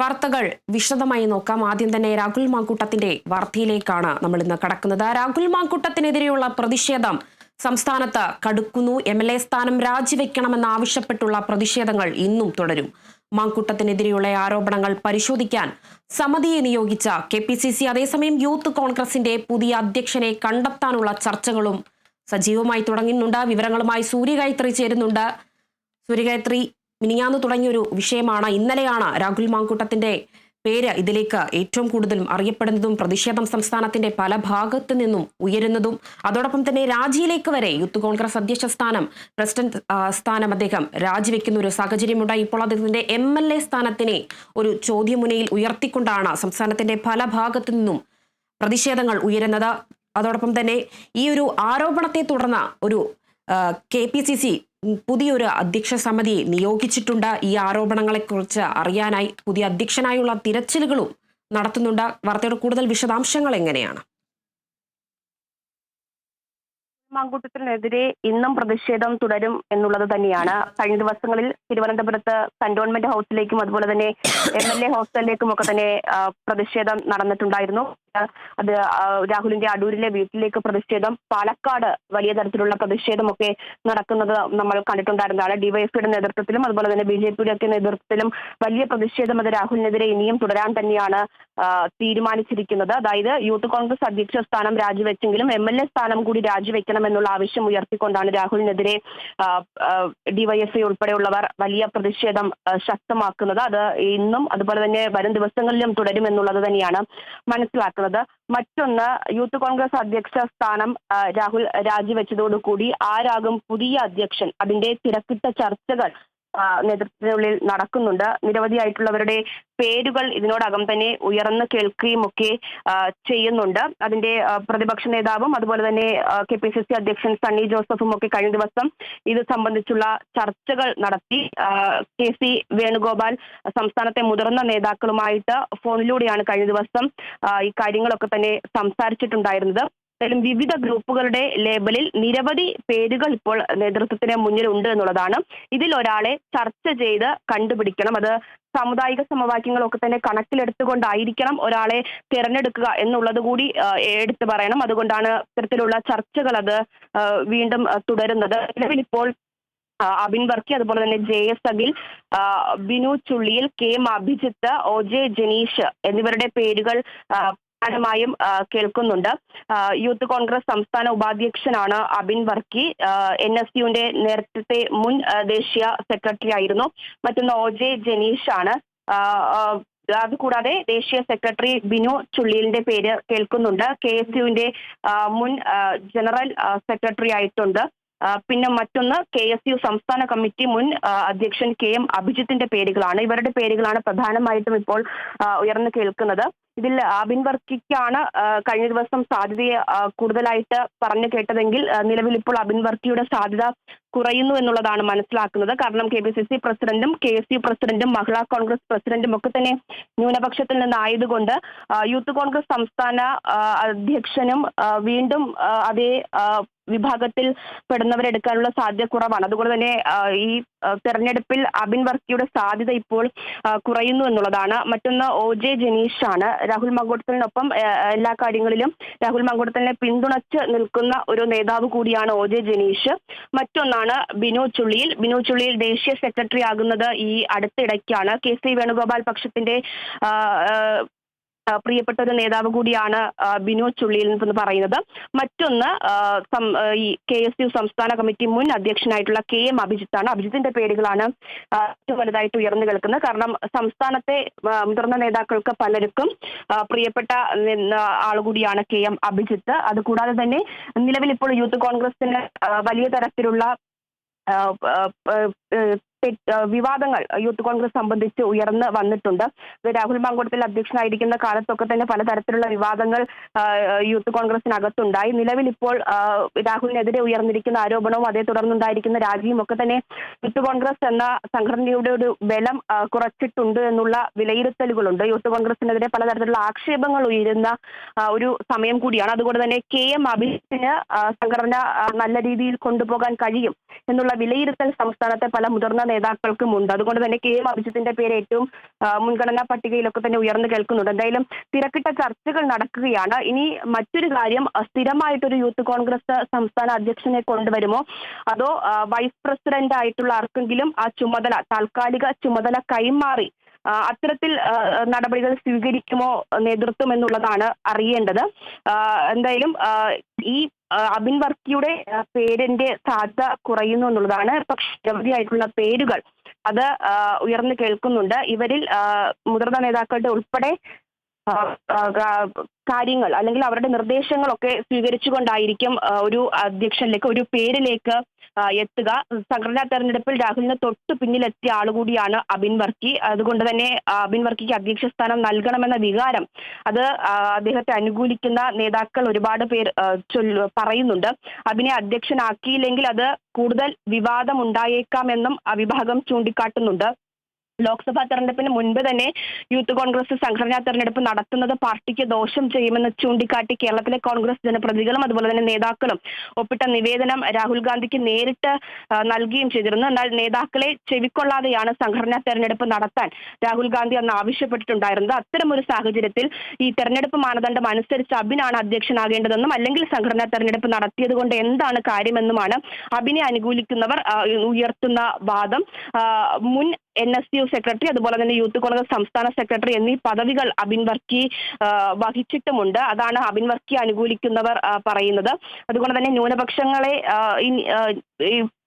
വാർത്തകൾ വിശദമായി നോക്കാം. ആദ്യം തന്നെ രാഹുൽ മാങ്കൂട്ടത്തിന്റെ വാർത്തയിലേക്കാണ് നമ്മൾ ഇന്ന് കടക്കുന്നത്. രാഹുൽ മാങ്കൂട്ടത്തിനെതിരെയുള്ള പ്രതിഷേധം സംസ്ഥാനത്ത് കടുക്കുന്നു. എം എൽ എ സ്ഥാനം രാജിവെക്കണമെന്ന് ആവശ്യപ്പെട്ടുള്ള പ്രതിഷേധങ്ങൾ ഇന്നും തുടരും. മാങ്കൂട്ടത്തിനെതിരെയുള്ള ആരോപണങ്ങൾ പരിശോധിക്കാൻ സമിതിയെ നിയോഗിച്ച കെ പി സി സി അതേസമയം യൂത്ത് കോൺഗ്രസിന്റെ പുതിയ അധ്യക്ഷനെ കണ്ടെത്താനുള്ള ചർച്ചകളും സജീവമായി തുടങ്ങുന്നുണ്ട്. വിവരങ്ങളുമായി സൂര്യഗായത്രി ചേരുന്നുണ്ട്. സൂര്യഗായത്രി മിനിയാന്ന് തുടങ്ങിയൊരു വിഷയമാണ്. ഇന്നലെയാണ് രാഹുൽ മാങ്കൂട്ടത്തിന്റെ പേര് ഇതിലേക്ക് ഏറ്റവും കൂടുതലും അറിയപ്പെടുന്നതും പ്രതിഷേധം സംസ്ഥാനത്തിന്റെ പല ഭാഗത്തു നിന്നും ഉയരുന്നതും. അതോടൊപ്പം തന്നെ രാജിയിലേക്ക് വരെ യൂത്ത് കോൺഗ്രസ് അധ്യക്ഷ സ്ഥാനം പ്രസിഡന്റ് സ്ഥാനം അദ്ദേഹം രാജിവെക്കുന്ന ഒരു സാഹചര്യമുണ്ടായി. ഇപ്പോൾ അദ്ദേഹത്തിന്റെ എം എൽ എ സ്ഥാനത്തിനെ ഒരു ചോദ്യമുനയിൽ ഉയർത്തിക്കൊണ്ടാണ് സംസ്ഥാനത്തിന്റെ പല ഭാഗത്തു നിന്നും പ്രതിഷേധങ്ങൾ ഉയരുന്നത്. അതോടൊപ്പം തന്നെ ഈ ഒരു ആരോപണത്തെ തുടർന്ന് ഒരു കെ പി സി സി പുതിയൊരു അധ്യക്ഷ സമിതി നിയോഗിച്ചിട്ടുണ്ട്. ഈ ആരോപണങ്ങളെക്കുറിച്ച് അറിയാനായി പുതിയ അധ്യക്ഷനായുള്ള തിരച്ചിലുകളും നടത്തുന്നുണ്ട്. വാർത്തയുടെ കൂടുതൽ വിശദാംശങ്ങൾ എങ്ങനെയാണ്? മാങ്കൂട്ടത്തിനെതിരെ ഇന്നും പ്രതിഷേധം തുടരും എന്നുള്ളത് തന്നെയാണ്. കഴിഞ്ഞ ദിവസങ്ങളിൽ തിരുവനന്തപുരത്ത് കന്റോൺമെന്റ് ഹൗസിലേക്കും അതുപോലെ തന്നെ എം എൽ എ ഹോസ്റ്റലിലേക്കും ഒക്കെ തന്നെ പ്രതിഷേധം നടന്നിട്ടുണ്ടായിരുന്നു. അത് രാഹുലിന്റെ അടൂരിലെ വീട്ടിലേക്ക് പ്രതിഷേധം പാലക്കാട് വലിയ തരത്തിലുള്ള പ്രതിഷേധമൊക്കെ നടക്കുന്നത് നമ്മൾ കണ്ടിട്ടുണ്ടായിരുന്നതാണ് ഡിവൈഎഫ്ഐയുടെ നേതൃത്വത്തിലും അതുപോലെ തന്നെ ബി ജെ പിയുടെ ഒക്കെ നേതൃത്വത്തിലും വലിയ പ്രതിഷേധം അത് രാഹുലിനെതിരെ ഇനിയും തുടരാൻ തന്നെയാണ് തീരുമാനിച്ചിരിക്കുന്നത്. അതായത് യൂത്ത് കോൺഗ്രസ് അധ്യക്ഷ സ്ഥാനം രാജിവെച്ചെങ്കിലും എം എൽ എ സ്ഥാനം കൂടി രാജിവെക്കണം എന്നുള്ള ആവശ്യം ഉയർത്തിക്കൊണ്ടാണ് രാഹുലിനെതിരെ ഡിവൈഎഫ്ഐ ഉൾപ്പെടെയുള്ളവർ വലിയ പ്രതിഷേധം ശക്തമാക്കുന്നത്. അത് ഇന്നും അതുപോലെ തന്നെ വരും ദിവസങ്ങളിലും തുടരുമെന്നുള്ളത് തന്നെയാണ് മനസ്സിലാക്കുന്നത്. മറ്റൊന്ന് യൂത്ത് കോൺഗ്രസ് അധ്യക്ഷ സ്ഥാനം രാഹുൽ രാജിവെച്ചതോടുകൂടി ആരാകും പുതിയ അധ്യക്ഷൻ. അതിന്റെ തിരക്കിട്ട ചർച്ചകൾ നേതൃത്വത്തിനുള്ളിൽ നടക്കുന്നുണ്ട്. നിരവധിയായിട്ടുള്ളവരുടെ പേരുകൾ ഇതിനോടകം തന്നെ ഉയർന്നു കേൾക്കുകയും ഒക്കെ ചെയ്യുന്നുണ്ട്. അതിന്റെ പ്രതിപക്ഷ നേതാവും അതുപോലെ തന്നെ കെ പി സി സി അധ്യക്ഷൻ സണ്ണി ജോസഫും ഒക്കെ കഴിഞ്ഞ ദിവസം ഇത് സംബന്ധിച്ചുള്ള ചർച്ചകൾ നടത്തി. കെ സി വേണുഗോപാൽ സംസ്ഥാനത്തെ മുതിർന്ന നേതാക്കളുമായിട്ട് ഫോണിലൂടെയാണ് കഴിഞ്ഞ ദിവസം ഈ കാര്യങ്ങളൊക്കെ തന്നെ സംസാരിച്ചിട്ടുണ്ടായിരുന്നത്. വിവിധ ഗ്രൂപ്പുകളുടെ ലേബലിൽ നിരവധി പേരുകൾ ഇപ്പോൾ നേതൃത്വത്തിന് മുന്നിൽ ഉണ്ട് എന്നുള്ളതാണ്. ഇതിൽ ഒരാളെ ചർച്ച ചെയ്ത് കണ്ടുപിടിക്കണം. അത് സാമുദായിക സമവാക്യങ്ങളൊക്കെ തന്നെ കണക്കിലെടുത്തുകൊണ്ടായിരിക്കണം ഒരാളെ തിരഞ്ഞെടുക്കുക എന്നുള്ളത് കൂടി എടുത്തു പറയണം. അതുകൊണ്ടാണ് ഇത്തരത്തിലുള്ള ചർച്ചകൾ അത് വീണ്ടും തുടരുന്നത്. നിലവിൽ ഇപ്പോൾ അബിൻ വർക്കി അതുപോലെ തന്നെ J S Akhil Binu Chulliyil K M Abhijith O J Janeesh എന്നിവരുടെ പേരുകൾ പ്രധാനമായും കേൾക്കുന്നുണ്ട്. യൂത്ത് കോൺഗ്രസ് സംസ്ഥാന ഉപാധ്യക്ഷനാണ് അബിൻ വർക്കി. എൻ എസ് യുവിന്റെ നേരത്തെ മുൻ ദേശീയ സെക്രട്ടറി ആയിരുന്നു. മറ്റൊന്ന് ഒ ജെ ജനീഷ് ആണ് ആ, ആ, അതുകൂടാതെ ദേശീയ സെക്രട്ടറി ബിനു ചുള്ളിലിന്റെ പേര് കേൾക്കുന്നുണ്ട്. കെ എസ് യുവിന്റെ മുൻ ജനറൽ സെക്രട്ടറി ആയിട്ടുണ്ട്. പിന്നെ മറ്റൊന്ന് കെ എസ് യു സംസ്ഥാന കമ്മിറ്റി മുൻ അധ്യക്ഷൻ കെ എം അഭിജിത്തിന്റെ പേരുകളാണ്. ഇവരുടെ പേരുകളാണ് പ്രധാനമായിട്ടും ഇപ്പോൾ ഉയർന്നു കേൾക്കുന്നത്. ഇതിൽ ആബിൻ വർക്കിക്കാണ് കഴിഞ്ഞ ദിവസം സാധ്യതയെ കൂടുതലായിട്ട് പറഞ്ഞു കേട്ടതെങ്കിൽ നിലവിൽ ഇപ്പോൾ അബിൻ വർക്കിയുടെ സാധ്യത കുറയുന്നു എന്നുള്ളതാണ് മനസ്സിലാക്കുന്നത്. കാരണം കെ പി സി സി പ്രസിഡന്റും കെ എസ് യു പ്രസിഡന്റും മഹിളാ കോൺഗ്രസ് പ്രസിഡന്റും ഒക്കെ തന്നെ ന്യൂനപക്ഷത്തിൽ നിന്നായതുകൊണ്ട് യൂത്ത് കോൺഗ്രസ് സംസ്ഥാന അധ്യക്ഷനും വീണ്ടും അതേ വിഭാഗത്തിൽ പെടുന്നവരെടുക്കാനുള്ള സാധ്യത കുറവാണ് അതുകൊണ്ട് തന്നെ ഈ തെരഞ്ഞെടുപ്പിൽ അബിൻ വർക്കിയുടെ സാധ്യത ഇപ്പോൾ കുറയുന്നു എന്നുള്ളതാണ്. മറ്റൊന്ന് ഒ ജെ ജനീഷ് ആണ് രാഹുൽ മങ്കോട്ടലിനൊപ്പം എല്ലാ കാര്യങ്ങളിലും രാഹുൽ മങ്കോട്ടലിനെ പിന്തുണച്ച് നിൽക്കുന്ന ഒരു നേതാവ് കൂടിയാണ് ഒ ജെ ജനീഷ്. മറ്റൊന്നാണ് ബിനോ ചുള്ളിയിൽ. ബിനോ ചുള്ളിയിൽ ദേശീയ സെക്രട്ടറി ആകുന്നത് ഈ അടുത്തിടയ്ക്കാണ്. കെ. സി. വേണുഗോപാൽ പക്ഷത്തിന്റെ പ്രിയപ്പെട്ട ഒരു നേതാവ് കൂടിയാണ് ബിനോ ചുള്ളിയിൽ എന്ന് പറയുന്നത്. മറ്റൊന്ന് ഈ കെ എസ് യു സംസ്ഥാന കമ്മിറ്റി മുൻ അധ്യക്ഷനായിട്ടുള്ള കെ എം അഭിജിത്താണ്. അഭിജിത്തിന്റെ പേരുകളാണ് വലുതായിട്ട് ഉയർന്നു കേൾക്കുന്നത്. കാരണം സംസ്ഥാനത്തെ മുതിർന്ന നേതാക്കൾക്ക് പലർക്കും പ്രിയപ്പെട്ട ആളുകൂടിയാണ് കെ എം അഭിജിത്ത്. അതുകൂടാതെ തന്നെ നിലവിൽ ഇപ്പോൾ യൂത്ത് കോൺഗ്രസിന് വലിയ തരത്തിലുള്ള വിവാദങ്ങൾ യൂത്ത് കോൺഗ്രസ് സംബന്ധിച്ച് ഉയർന്ന് വന്നിട്ടുണ്ട്. രാഹുൽ മാങ്കൂട്ടത്തിൽ അധ്യക്ഷനായിരിക്കുന്ന കാലത്തൊക്കെ തന്നെ പലതരത്തിലുള്ള വിവാദങ്ങൾ യൂത്ത് കോൺഗ്രസിനകത്തുണ്ടായി. നിലവിൽ ഇപ്പോൾ രാഹുലിനെതിരെ ഉയർന്നിരിക്കുന്ന ആരോപണവും അതേ തുടർന്നുണ്ടായിരിക്കുന്ന രാജിയും ഒക്കെ തന്നെ യൂത്ത് കോൺഗ്രസ് എന്ന സംഘടനയുടെ ഒരു ബലം കുറച്ചിട്ടുണ്ട് എന്നുള്ള വിലയിരുത്തലുകളുണ്ട്. യൂത്ത് കോൺഗ്രസിനെതിരെ പലതരത്തിലുള്ള ആക്ഷേപങ്ങൾ ഉയരുന്ന ഒരു സമയം കൂടിയാണ്. അതുകൊണ്ട് തന്നെ കെ എം അഭിജിത്തിന് സംഘടന നല്ല രീതിയിൽ കൊണ്ടുപോകാൻ കഴിയും എന്നുള്ള വിലയിരുത്തൽ സംസ്ഥാനത്തെ പല മുതിർന്ന നേതാക്കൾക്കും ഉണ്ട്. അതുകൊണ്ട് തന്നെ കെ എം അഭിജിത്തിന്റെ പേര് ഏറ്റവും മുൻഗണനാ പട്ടികയിലൊക്കെ തന്നെ ഉയർന്നു കേൾക്കുന്നുണ്ട്. എന്തായാലും തിരക്കിട്ട ചർച്ചകൾ നടക്കുകയാണ്. ഇനി മറ്റൊരു കാര്യം സ്ഥിരമായിട്ടൊരു യൂത്ത് കോൺഗ്രസ് സംസ്ഥാന അധ്യക്ഷനെ കൊണ്ടുവരുമോ? അതോ വൈസ് പ്രസിഡന്റ് ആയിട്ടുള്ള ആർക്കെങ്കിലും ആ ചുമതല താൽക്കാലിക ചുമതല കൈമാറി അത്തരത്തിൽ നടപടികൾ സ്വീകരിക്കുമോ നേതൃത്വം എന്നുള്ളതാണ് അറിയേണ്ടത്. എന്തായാലും ഈ അബിൻ വർക്കിയുടെ പേരിന്റെ സാധ്യത കുറയുന്നു എന്നുള്ളതാണ്. പക്ഷെ നിരവധിയായിട്ടുള്ള പേരുകൾ അത് ഉയർന്നു കേൾക്കുന്നുണ്ട്. ഇവരിൽ മുതിർന്ന നേതാക്കളുടെ ഉൾപ്പെടെ കാര്യങ്ങൾ അല്ലെങ്കിൽ അവരുടെ നിർദ്ദേശങ്ങളൊക്കെ സ്വീകരിച്ചുകൊണ്ടായിരിക്കും ഒരു അധ്യക്ഷനിലേക്ക് ഒരു പേരിലേക്ക് എത്തുക. സംഘടനാ തെരഞ്ഞെടുപ്പിൽ രാഹുലിന് തൊട്ട് പിന്നിലെത്തിയ ആളുകൂടിയാണ് അബിൻ വർക്കി. അതുകൊണ്ട് തന്നെ അബിൻ വർക്കിക്ക് അധ്യക്ഷ സ്ഥാനം നൽകണമെന്ന വികാരം അത് അദ്ദേഹത്തെ അനുകൂലിക്കുന്ന നേതാക്കൾ ഒരുപാട് പേർ പറയുന്നുണ്ട്. അബിനെ അധ്യക്ഷനാക്കിയില്ലെങ്കിൽ അത് കൂടുതൽ വിവാദം ഉണ്ടായേക്കാമെന്നും ആ വിഭാഗം ചൂണ്ടിക്കാട്ടുന്നുണ്ട്. ലോക്സഭാ തെരഞ്ഞെടുപ്പിന് മുൻപ് തന്നെ യൂത്ത് കോൺഗ്രസ് സംഘടനാ തെരഞ്ഞെടുപ്പ് നടത്തുന്നത് പാർട്ടിക്ക് ദോഷം ചെയ്യുമെന്ന് ചൂണ്ടിക്കാട്ടി കേരളത്തിലെ കോൺഗ്രസ് ജനപ്രതികളും അതുപോലെ തന്നെ നേതാക്കളും ഒപ്പിട്ട നിവേദനം രാഹുൽ ഗാന്ധിക്ക് നേരിട്ട് നൽകുകയും ചെയ്തിരുന്നു. എന്നാൽ നേതാക്കളെ ചെവിക്കൊള്ളാതെയാണ് സംഘടനാ തെരഞ്ഞെടുപ്പ് നടത്താൻ രാഹുൽ ഗാന്ധി അന്ന് ആവശ്യപ്പെട്ടിട്ടുണ്ടായിരുന്നത്. അത്തരമൊരു സാഹചര്യത്തിൽ ഈ തെരഞ്ഞെടുപ്പ് മാനദണ്ഡം അനുസരിച്ച് അബിനാണ് അധ്യക്ഷനാകേണ്ടതെന്നും അല്ലെങ്കിൽ സംഘടനാ തെരഞ്ഞെടുപ്പ് നടത്തിയത് കൊണ്ട് എന്താണ് കാര്യമെന്നുമാണ് അബിനെ അനുകൂലിക്കുന്നവർ ഉയർത്തുന്ന വാദം. മുൻ എൻ എസ് യു സെക്രട്ടറി അതുപോലെ തന്നെ യൂത്ത് കോൺഗ്രസ് സംസ്ഥാന സെക്രട്ടറി എന്നീ പദവികൾ അബിൻ വർക്കി വഹിച്ചിട്ടുമുണ്ട്. അതാണ് അബിൻ വർക്കി അനുകൂലിക്കുന്നവർ പറയുന്നത്. അതുകൊണ്ട് തന്നെ ന്യൂനപക്ഷങ്ങളെ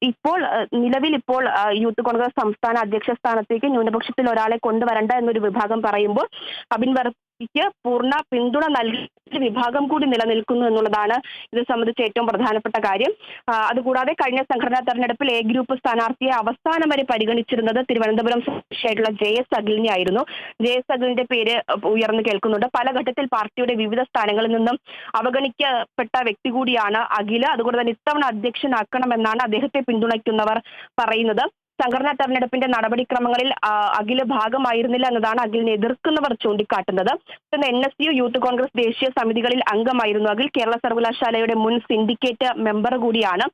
ഇപ്പോൾ നിലവിൽ ഇപ്പോൾ യൂത്ത് കോൺഗ്രസ് സംസ്ഥാന അധ്യക്ഷ സ്ഥാനത്തേക്ക് ന്യൂനപക്ഷത്തിൽ ഒരാളെ കൊണ്ടുവരണ്ട എന്നൊരു വിഭാഗം പറയുമ്പോൾ അബിൻ വർക്കിക്ക് പൂർണ പിന്തുണ നൽകി വിഭാഗം കൂടി നിലനിൽക്കുന്നു എന്നുള്ളതാണ് ഇത് സംബന്ധിച്ച് ഏറ്റവും പ്രധാനപ്പെട്ട കാര്യം. അതുകൂടാതെ കഴിഞ്ഞ സംഘടനാ തെരഞ്ഞെടുപ്പിൽ എ ഗ്രൂപ്പ് സ്ഥാനാർത്ഥിയെ അവസാനം വരെ പരിഗണിച്ചിരുന്നത് തിരുവനന്തപുരം സ്വദേശിയായിട്ടുള്ള ജെ എസ് അഖിലിനെ ആയിരുന്നു. ജെ എസ് അഖിലിന്റെ പേര് ഉയർന്നു കേൾക്കുന്നുണ്ട്. പല ഘട്ടത്തിൽ പാർട്ടിയുടെ വിവിധ സ്ഥാനങ്ങളിൽ നിന്നും അവഗണിക്കപ്പെട്ട വ്യക്തി കൂടിയാണ് അഖിൽ. അതുകൊണ്ട് തന്നെ ഇത്തവണ അധ്യക്ഷനാക്കണമെന്നാണ് അദ്ദേഹത്തെ പിന്തുണയ്ക്കുന്നവർ പറയുന്നത്. സംഘടനാ തെരഞ്ഞെടുപ്പിന്റെ നടപടിക്രമങ്ങളിൽ അഖിൽ ഭാഗമായിരുന്നില്ല എന്നതാണ് അഖിലിനെ എതിർക്കുന്നവർ ചൂണ്ടിക്കാട്ടുന്നത്. N S U youth Congress ദേശീയ സമിതികളിൽ അംഗമായിരുന്നു അഖിൽ. കേരള സർവകലാശാലയുടെ മുൻ സിൻഡിക്കേറ്റ് മെമ്പർ കൂടിയാണ്.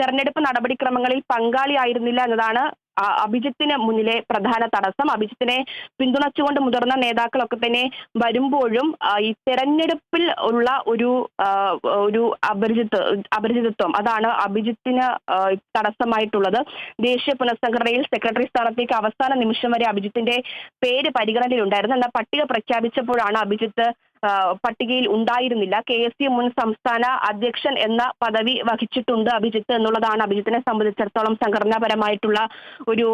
തെരഞ്ഞെടുപ്പ് നടപടിക്രമങ്ങളിൽ പങ്കാളിയായിരുന്നില്ല എന്നതാണ് അഭിജിത്തിന് മുന്നിലെ പ്രധാന തടസ്സം. അഭിജിത്തിനെ പിന്തുണച്ചുകൊണ്ട് മുതിർന്ന നേതാക്കളൊക്കെ തന്നെ വരുമ്പോഴും ഈ തെരഞ്ഞെടുപ്പിൽ ഉള്ള ഒരു ഒരു അപരിചിത അപരിചിതത്വം അതാണ് അഭിജിത്തിന് തടസ്സമായിട്ടുള്ളത്. ദേശീയ പുനഃസംഘടനയിൽ സെക്രട്ടറി സ്ഥാനത്തേക്ക് അവസാന നിമിഷം വരെ അഭിജിത്തിന്റെ പേര് പരിഗണനയിലുണ്ടായിരുന്നു. എന്നാൽ പട്ടിക പ്രഖ്യാപിച്ചപ്പോഴാണ് അഭിജിത്ത് പട്ടികയിൽ ഉണ്ടായിരുന്നില്ല. കെ എസ് യു മുൻ സംസ്ഥാന അധ്യക്ഷൻ എന്ന പദവി വഹിച്ചിട്ടുണ്ട് അഭിജിത്ത് എന്നുള്ളതാണ് അഭിജിത്തിനെ സംബന്ധിച്ചിടത്തോളം സംഘടനാപരമായിട്ടുള്ള ഒരു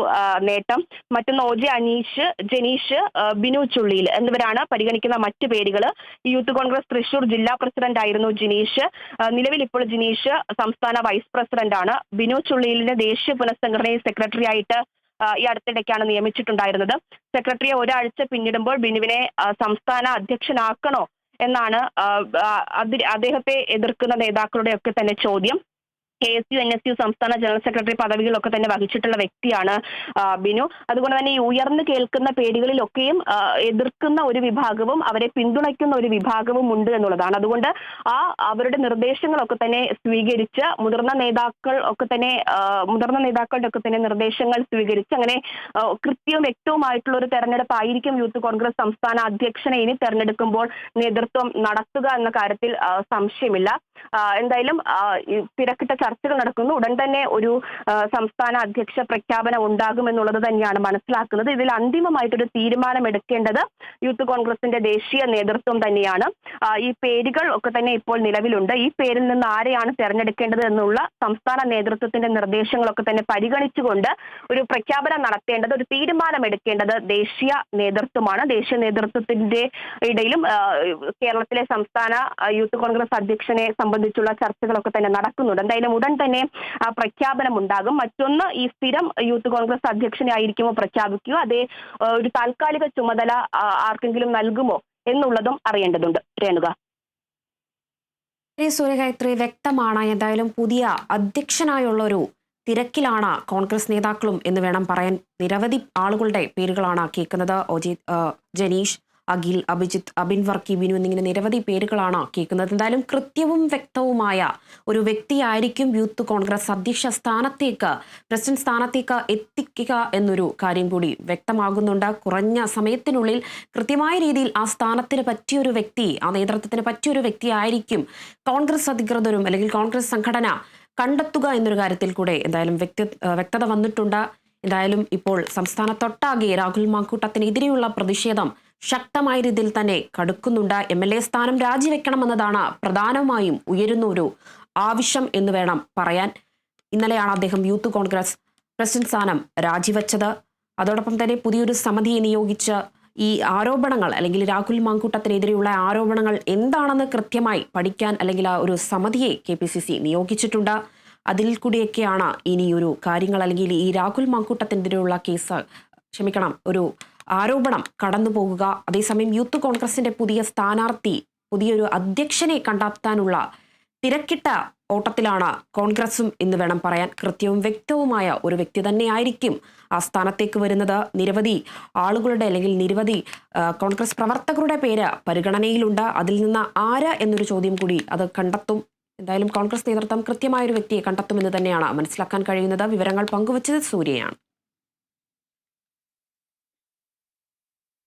നേട്ടം. മറ്റൊന്ന് ഒ ജെ അനീഷ് ജനീഷ് ബിനു ചുള്ളിയിൽ എന്നിവരാണ് പരിഗണിക്കുന്ന മറ്റ് പേരുകൾ. യൂത്ത് കോൺഗ്രസ് തൃശൂർ ജില്ലാ പ്രസിഡന്റ് ആയിരുന്നു ജിനീഷ്. നിലവിൽ ഇപ്പോൾ ജിനീഷ് സംസ്ഥാന വൈസ് പ്രസിഡന്റാണ്. ബിനു ചുള്ളിയിലിന്റെ ദേശീയ പുനഃസംഘടനയിൽ സെക്രട്ടറി ആയിട്ട് ഈ അടുത്തിടയ്ക്കാണ് നിയമിച്ചിട്ടുണ്ടായിരുന്നത്. സെക്രട്ടറിയെ ഒരാഴ്ച പിന്നിടുമ്പോൾ ബിനുവിനെ സംസ്ഥാന അധ്യക്ഷനാക്കണോ എന്നാണ് അദ്ദേഹത്തെ എതിർക്കുന്ന നേതാക്കളുടെ ഒക്കെ തന്നെ ചോദ്യം. K S U N S U സംസ്ഥാന ജനറൽ സെക്രട്ടറി പദവികളൊക്കെ തന്നെ വഹിച്ചിട്ടുള്ള വ്യക്തിയാണ് ബിനു. അതുകൊണ്ട് തന്നെ ഈ ഉയർന്നു കേൾക്കുന്ന പേടികളിലൊക്കെയും എതിർക്കുന്ന ഒരു വിഭാഗവും അവരെ പിന്തുണയ്ക്കുന്ന ഒരു വിഭാഗവും ഉണ്ട് എന്നുള്ളതാണ്. അതുകൊണ്ട് ആ അവരുടെ നിർദ്ദേശങ്ങളൊക്കെ തന്നെ സ്വീകരിച്ച് മുതിർന്ന നേതാക്കൾ ഒക്കെ തന്നെ മുതിർന്ന നേതാക്കളുടെ ഒക്കെ തന്നെ നിർദ്ദേശങ്ങൾ സ്വീകരിച്ച് അങ്ങനെ കൃത്യവും വ്യക്തവുമായിട്ടുള്ള ഒരു തെരഞ്ഞെടുപ്പായിരിക്കും യൂത്ത് കോൺഗ്രസ് സംസ്ഥാന അധ്യക്ഷനെ ഇനി തെരഞ്ഞെടുക്കുമ്പോൾ നേതൃത്വം നടത്തുക എന്ന കാര്യത്തിൽ സംശയമില്ല. എന്തായാലും തിരക്കിട്ട ചർച്ചകൾ നടക്കുന്നു. ഉടൻ തന്നെ ഒരു സംസ്ഥാന അധ്യക്ഷ പ്രഖ്യാപനം ഉണ്ടാകുമെന്നുള്ളത് തന്നെയാണ് മനസ്സിലാക്കുന്നത്. ഇതിൽ അന്തിമമായിട്ടൊരു തീരുമാനം എടുക്കേണ്ടത് യൂത്ത് കോൺഗ്രസിന്റെ ദേശീയ നേതൃത്വം തന്നെയാണ്. ഈ പേരുകൾ ഒക്കെ തന്നെ ഇപ്പോൾ നിലവിലുണ്ട്. ഈ പേരിൽ നിന്ന് ആരെയാണ് തെരഞ്ഞെടുക്കേണ്ടത് എന്നുള്ള സംസ്ഥാന നേതൃത്വത്തിന്റെ നിർദ്ദേശങ്ങളൊക്കെ തന്നെ പരിഗണിച്ചുകൊണ്ട് ഒരു പ്രഖ്യാപനം നടത്തേണ്ടത് ഒരു തീരുമാനം എടുക്കേണ്ടത് ദേശീയ നേതൃത്വമാണ്. ദേശീയ നേതൃത്വത്തിന്റെ ഇടയിലും കേരളത്തിലെ സംസ്ഥാന യൂത്ത് കോൺഗ്രസ് അധ്യക്ഷനെ സംബന്ധിച്ചുള്ള ചർച്ചകളൊക്കെ തന്നെ നടക്കുന്നുണ്ട്. എന്തായാലും ഉടൻ തന്നെ പ്രഖ്യാപനം ഉണ്ടാകും. മറ്റൊന്ന് ഈ സ്ഥിരം യൂത്ത് കോൺഗ്രസ് അധ്യക്ഷനെ ആയിരിക്കുമോ പ്രഖ്യാപിക്കുക? അതേ ഒരു താൽക്കാലിക ചുമതല ആർക്കെങ്കിലും നൽകുമോ എന്നുള്ളതും അറിയേണ്ടതുണ്ട്. രേണുക. സൂര്യഗായത്രി വ്യക്തമാണ്. എന്തായാലും പുതിയ അധ്യക്ഷനായുള്ള ഒരു തിരക്കിലാണ് കോൺഗ്രസ് നേതാക്കളും എന്ന് വേണം പറയാൻ. നിരവധി ആളുകളുടെ പേരുകളാണ് കേൾക്കുന്നത്. ഒജി ജനീഷ് അഖിൽ അഭിജിത്ത് അബിൻ വർക്കി ബിനു എന്നിങ്ങനെ നിരവധി പേരുകളാണ് കേൾക്കുന്നത്. എന്തായാലും കൃത്യവും വ്യക്തവുമായ ഒരു വ്യക്തിയായിരിക്കും യൂത്ത് കോൺഗ്രസ് അധ്യക്ഷ സ്ഥാനത്തേക്ക് പ്രസിഡന്റ് സ്ഥാനത്തേക്ക് എത്തിക്കുക എന്നൊരു കാര്യം കൂടി വ്യക്തമാകുന്നുണ്ട്. കുറഞ്ഞ സമയത്തിനുള്ളിൽ കൃത്യമായ രീതിയിൽ ആ സ്ഥാനത്തിന് പറ്റിയൊരു വ്യക്തി ആ നേതൃത്വത്തിന് പറ്റിയൊരു വ്യക്തിയായിരിക്കും കോൺഗ്രസ് അധികൃതരും അല്ലെങ്കിൽ കോൺഗ്രസ് സംഘടന കണ്ടെത്തുക എന്നൊരു കാര്യത്തിൽ കൂടെ എന്തായാലും വ്യക്തി വ്യക്തത വന്നിട്ടുണ്ട്. എന്തായാലും ഇപ്പോൾ സംസ്ഥാനത്തൊട്ടാകെ രാഹുൽ മാക്കൂട്ടത്തിനെതിരെയുള്ള പ്രതിഷേധം ശക്തമായ രീതിയിൽ തന്നെ കടുക്കുന്നുണ്ട്. എം എൽ എ സ്ഥാനം രാജിവെക്കണമെന്നതാണ് പ്രധാനമായും ഉയരുന്ന ഒരു ആവശ്യം എന്ന് വേണം പറയാൻ. ഇന്നലെയാണ് അദ്ദേഹം യൂത്ത് കോൺഗ്രസ് പ്രസിഡന്റ് സ്ഥാനം രാജിവെച്ചത്. അതോടൊപ്പം തന്നെ പുതിയൊരു സമിതിയെ നിയോഗിച്ച് ഈ ആരോപണങ്ങൾ അല്ലെങ്കിൽ രാഹുൽ മാങ്കൂട്ടത്തിനെതിരെയുള്ള ആരോപണങ്ങൾ എന്താണെന്ന് കൃത്യമായി പഠിക്കാൻ അല്ലെങ്കിൽ ആ ഒരു സമിതിയെ കെ പി സി സി നിയോഗിച്ചിട്ടുണ്ട്. അതിൽ കൂടിയൊക്കെയാണ് ഇനിയൊരു കാര്യങ്ങൾ അല്ലെങ്കിൽ ഈ രാഹുൽ മാങ്കൂട്ടത്തിനെതിരെയുള്ള കേസ് ക്ഷമിക്കണം ഒരു ആരോപണം കടന്നുപോകുക അതേസമയം യൂത്ത് കോൺഗ്രസിന്റെ പുതിയ സ്ഥാനാർത്ഥി പുതിയൊരു അധ്യക്ഷനെ കണ്ടെത്താനുള്ള തിരക്കിട്ട ഓട്ടത്തിലാണ് കോൺഗ്രസും എന്ന് വേണം പറയാൻ. കൃത്യവും വ്യക്തവുമായ ഒരു വ്യക്തി തന്നെയായിരിക്കും ആ സ്ഥാനത്തേക്ക് വരുന്നത്. നിരവധി ആളുകളുടെ അല്ലെങ്കിൽ നിരവധി കോൺഗ്രസ് പ്രവർത്തകരുടെ പേര് പരിഗണനയിലുണ്ട്. അതിൽ നിന്ന് ആര് എന്നൊരു ചോദ്യം കൂടി അത് കണ്ടെത്തും. എന്തായാലും കോൺഗ്രസ് നേതൃത്വം കൃത്യമായൊരു വ്യക്തിയെ കണ്ടെത്തുമെന്ന് തന്നെയാണ് മനസ്സിലാക്കാൻ കഴിയുന്നത്. വിവരങ്ങൾ പങ്കുവച്ചത് സൂര്യയാണ്.